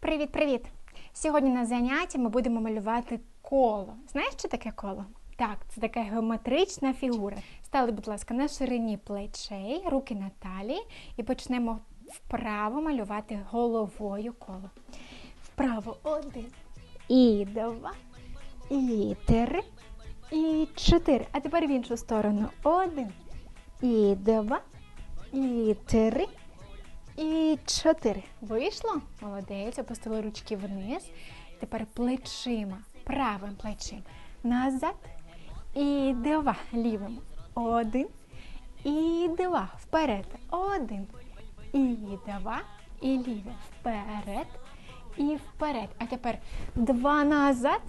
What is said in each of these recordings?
Привіт-привіт! Сьогодні на занятті ми будемо малювати коло. Знаєш, що таке коло? Так, це така геометрична фігура. Стали, будь ласка, на ширині плечей, руки на талії і почнемо вправо малювати головою коло. Вправо один. І два. І три. І чотири. А тепер в іншу сторону. Один. І два. І три. І чотири. Вийшло? Молодець. Опустили ручки вниз. Тепер плечима, правим плечем. Назад. І два. Лівим. Один. І два. Вперед. Один. І два. І ліве. Вперед. І вперед. А тепер два назад.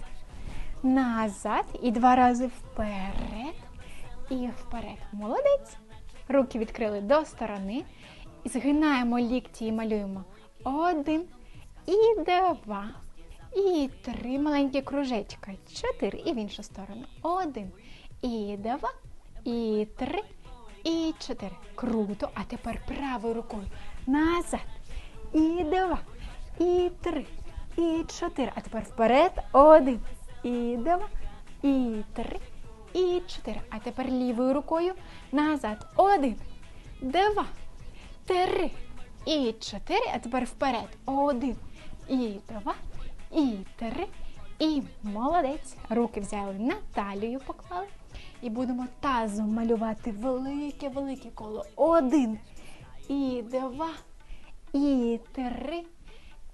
Назад. І два рази вперед. І вперед. Молодець. Руки відкрили до сторони. І згинаємо лікті і малюємо один і два. І три маленькі кружечка. Чотири. І в іншу сторону. Один. І два. І три. І чотири. Круто. А тепер правою рукою. Назад. І два. І три. І чотири. А тепер вперед. Один. І два. І три. І чотири. А тепер лівою рукою. Назад. Один. Два три і чотири, а тепер вперед. Один, і два, і три, і молодець. Руки взяли на талію, поклали. І будемо тазом малювати велике-велике коло. Один, і два, і три,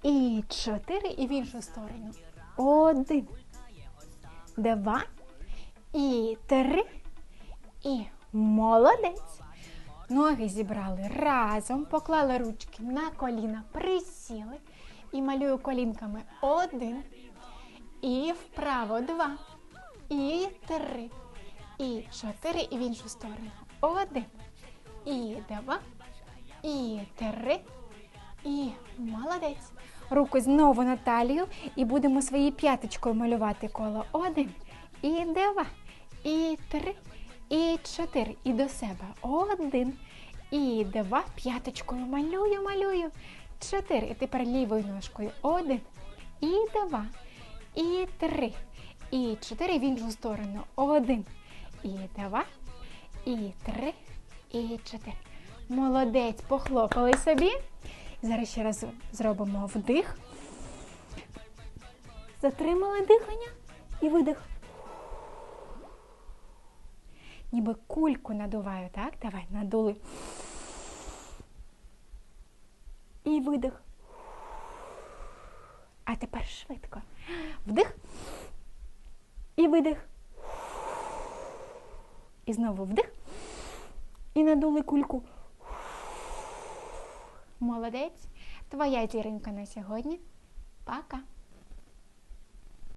і чотири, і в іншу сторону. Один, два, і три, і молодець. Ноги зібрали разом, поклали ручки на коліна, присіли і малюю колінками один. І вправо два. І три. І чотири. І в іншу сторону. Один. І два. І три. І молодець. Руку знову на талію і будемо своєю п'яточкою малювати коло. Один. І два. І три. І чотири. І до себе. Один. І два. П'яточкою малюю, малюю. Чотири. І тепер лівою ножкою. Один. І два. І три. І чотири. В іншу сторону. Один. І два. І три. І чотири. Молодець. Похлопали собі. Зараз ще раз зробимо вдих. Затримали дихання і видих ніби кульку надуваю, так? Давай, надули. І видих. А тепер швидко. Вдих. І видих. І знову вдих. І надули кульку. Молодець. Твоя зіринка на сьогодні. Пока.